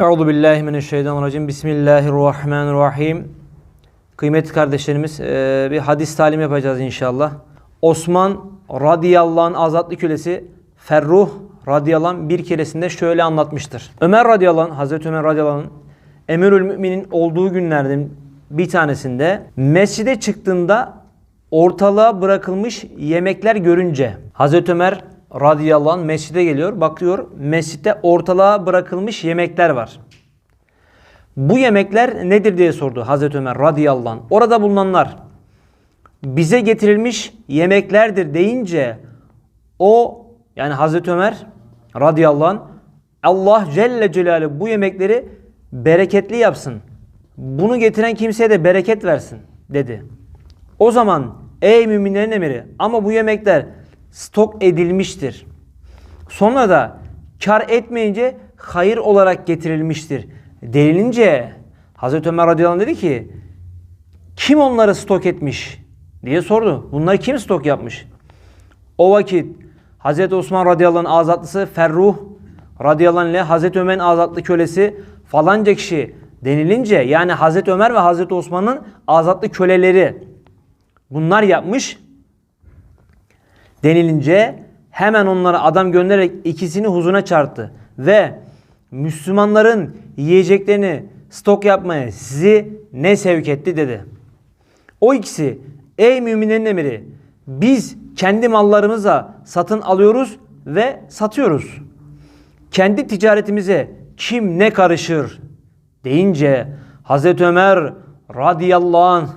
Euzu billahi mineşşeytanirracim. Bismillahirrahmanirrahim. Kıymetli kardeşlerimiz, e, bir hadis talim yapacağız inşallah. Osman radıyallahu anh azatlı kölesi Ferruh radıyallahu anh bir keresinde şöyle anlatmıştır. Ömer radıyallahu anh, Hazreti Ömer radıyallahu anh Emirül Müminin olduğu günlerden bir tanesinde mescide çıktığında ortalığa bırakılmış yemekler görünce Hazreti Ömer radıyallahu anh mescide geliyor. Bakıyor mescitte ortalığa bırakılmış yemekler var. Bu yemekler nedir diye sordu Hazreti Ömer radıyallahu anh. Orada bulunanlar bize getirilmiş yemeklerdir deyince o yani Hazreti Ömer radıyallahu anh Allah Celle Celaluhu bu yemekleri bereketli yapsın. Bunu getiren kimseye de bereket versin dedi. O zaman ey müminlerin emiri ama bu yemekler stok edilmiştir. Sonra da kar etmeyince hayır olarak getirilmiştir. Denilince Hazreti Ömer radıyallahu anh dedi ki kim onları stok etmiş diye sordu. Bunları kim stok yapmış? O vakit Hazreti Osman radıyallahu anh azatlısı Ferruh radıyallahu anh ile Hazreti Ömer'in azatlı kölesi falanca kişi denilince yani Hazreti Ömer ve Hazreti Osman'ın azatlı köleleri bunlar yapmış denilince hemen onlara adam göndererek ikisini huzuruna çağırdı ve Müslümanların yiyeceklerini stok yapmaya sizi ne sevk etti dedi. O ikisi ey müminlerin emiri biz kendi mallarımıza satın alıyoruz ve satıyoruz. Kendi ticaretimize kim ne karışır deyince Hazreti Ömer radıyallahu anh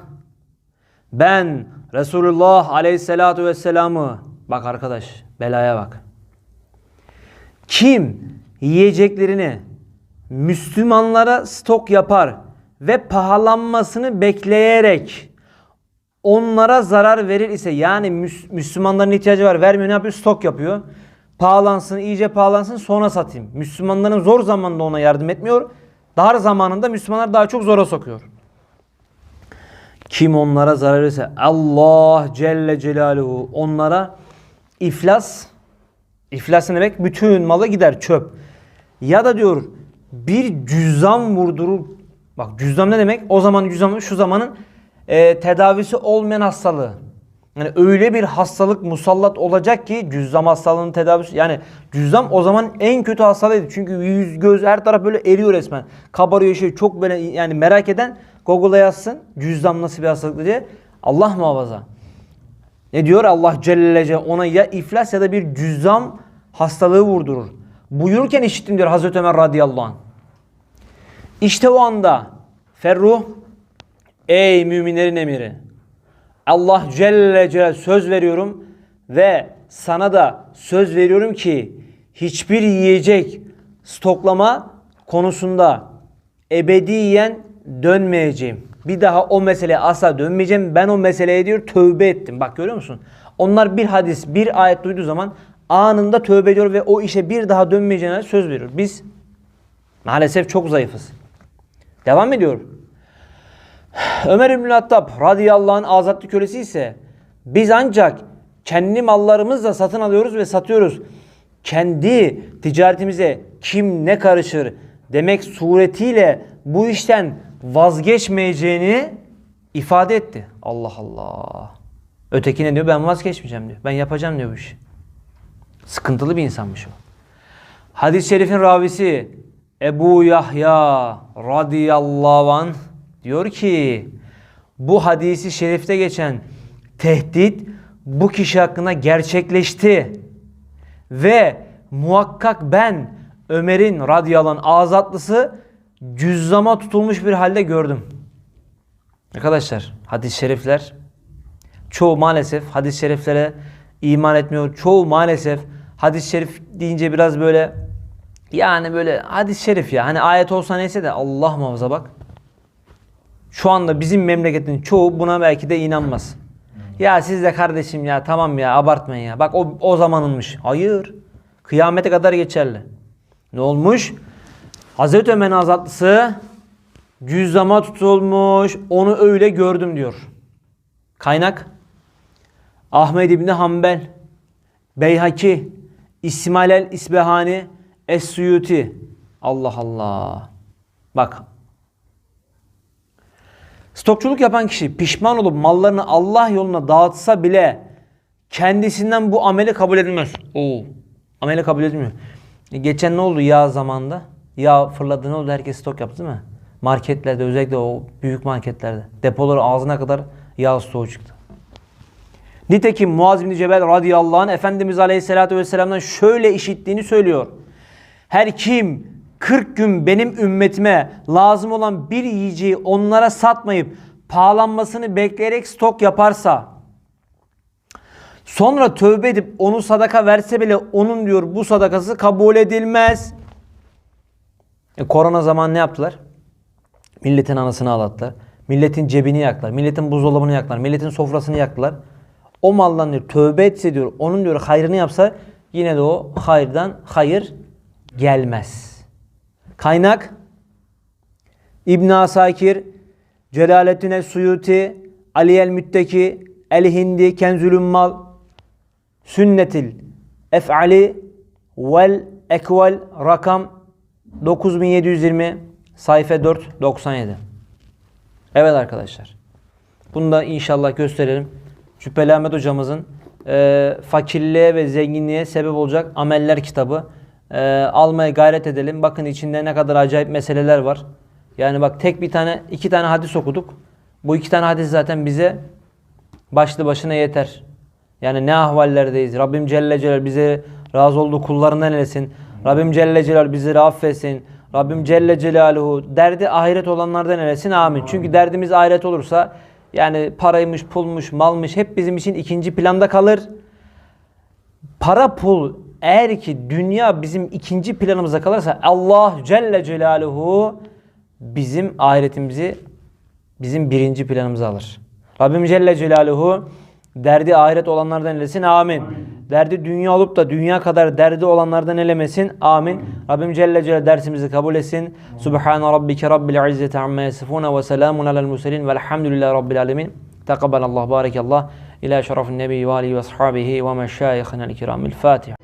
ben Resulullah aleyhissalatu vesselam'ı bak arkadaş belaya bak. Kim yiyeceklerini Müslümanlara stok yapar ve pahalanmasını bekleyerek onlara zarar verir ise yani Müs- Müslümanların ihtiyacı var vermiyor ne yapıyor stok yapıyor. Pahalansın iyice pahalansın sonra satayım. Müslümanların zor zamanında ona yardım etmiyor. Dar zamanında Müslümanlar daha çok zora sokuyor. Kim onlara zarar verirse Allah Celle Celaluhu onlara iflas iflas ne demek? Bütün malı gider çöp. Ya da diyor bir cüzdan vurdurur. Bak cüzdan ne demek? O zaman cüzdan şu zamanın e, tedavisi olmayan hastalığı. Yani öyle bir hastalık musallat olacak ki cüzzam hastalığının tedavisi yani cüzzam o zaman en kötü hastalığıydı. Çünkü yüz göz her taraf böyle eriyor resmen. Kabarıyor şey çok böyle yani merak eden Google'a yazsın cüzzam nasıl bir hastalık diye. Allah muhafaza. Ne diyor Allah Celle Celle ona ya iflas ya da bir cüzzam hastalığı vurdurur. Buyururken işittim diyor Hazreti Ömer radıyallahu anh. İşte o anda Ferruh ey müminlerin emiri Allah Celle Celle söz veriyorum ve sana da söz veriyorum ki hiçbir yiyecek stoklama konusunda ebediyen dönmeyeceğim. Bir daha o meseleye asla dönmeyeceğim. Ben o meseleye diyor tövbe ettim. Bak görüyor musun? Onlar bir hadis, bir ayet duyduğu zaman anında tövbe ediyor ve o işe bir daha dönmeyeceğine söz veriyor. Biz maalesef çok zayıfız. Devam ediyor. Ömer İbn Hattab radıyallahu anh azatlı kölesi ise biz ancak kendi mallarımızla satın alıyoruz ve satıyoruz. Kendi ticaretimize kim ne karışır demek suretiyle bu işten vazgeçmeyeceğini ifade etti. Allah Allah. Öteki ne diyor? Ben vazgeçmeyeceğim diyor. Ben yapacağım diyor bu işi. Sıkıntılı bir insanmış o. Hadis-i şerifin ravisi Ebu Yahya radıyallahu anh diyor ki bu hadisi şerifte geçen tehdit bu kişi hakkında gerçekleşti. Ve muhakkak ben Ömer'in radıyallahu anh azatlısı cüzzama tutulmuş bir halde gördüm. Arkadaşlar hadis-i şerifler çoğu maalesef hadis-i şeriflere iman etmiyor. Çoğu maalesef hadis-i şerif deyince biraz böyle yani böyle hadis-i şerif ya hani ayet olsa neyse de Allah muhafaza bak. Şu anda bizim memleketin çoğu buna belki de inanmaz. Ya siz de kardeşim ya tamam ya abartmayın ya. Bak o, o zamanınmış. Hayır. Kıyamete kadar geçerli. Ne olmuş? Hazreti Ömer'in azatlısı cüzdama tutulmuş. Onu öyle gördüm diyor. Kaynak Ahmed İbni Hanbel, Beyhaki, İsmail el İsbehani, Es-Suyuti. Allah Allah. Bak. Stokçuluk yapan kişi pişman olup mallarını Allah yoluna dağıtsa bile kendisinden bu ameli kabul edilmez. Oo. Ameli kabul edilmiyor. E, geçen ne oldu yağ zamanında? Yağ fırladı ne oldu? Herkes stok yaptı değil mi? Marketlerde özellikle o büyük marketlerde. Depoları ağzına kadar yağ stoğu çıktı. Nitekim Muaz bin Cebel radıyallahu anh Efendimiz aleyhissalatü vesselam'dan şöyle işittiğini söylüyor. Her kim 40 gün benim ümmetime lazım olan bir yiyeceği onlara satmayıp pahalanmasını bekleyerek stok yaparsa sonra tövbe edip onu sadaka verse bile onun diyor bu sadakası kabul edilmez. E, korona zaman ne yaptılar? Milletin anasını ağlattılar. Milletin cebini yaktılar. Milletin buzdolabını yaktılar. Milletin sofrasını yaktılar. O maldan diyor tövbe etse diyor onun diyor hayrını yapsa yine de o hayırdan hayır gelmez. Kaynak İbn Asakir, Celaleddin el-Suyuti, Ali el-Mütteki, El-Hindi, Kenzülün Mal, Sünnetil Ef'ali vel Ekvel rakam 9720 sayfa 4 97. Evet arkadaşlar. Bunu da inşallah gösterelim. Cübbeli Ahmet hocamızın e, fakirliğe ve zenginliğe sebep olacak ameller kitabı. E, almaya gayret edelim. Bakın içinde ne kadar acayip meseleler var. Yani bak tek bir tane, iki tane hadis okuduk. Bu iki tane hadis zaten bize başlı başına yeter. Yani ne ahvallerdeyiz. Rabbim Celle Celal bize razı olduğu kullarından eylesin. Rabbim Celle Celal bizleri affetsin. Rabbim Celle Celaluhu derdi ahiret olanlardan eylesin. Amin. Çünkü derdimiz ahiret olursa yani paraymış, pulmuş, malmış hep bizim için ikinci planda kalır. Para pul eğer ki dünya bizim ikinci planımıza kalırsa Allah Celle Celaluhu bizim ahiretimizi bizim birinci planımıza alır. Rabbim Celle Celaluhu derdi ahiret olanlardan eylesin. Amin. Derdi dünya olup da dünya kadar derdi olanlardan elemesin. Amin. Rabbim Celle Celaluhu dersimizi kabul etsin. Subhane rabbike rabbil izzeti amma yasifun ve selamun alel murselin velhamdülillahi rabbil alemin. Tekabbelallah, barekallah. İlâ şerefin nebi ve alihi ve ashabihi ve meşâyihinel kiramil Fatiha.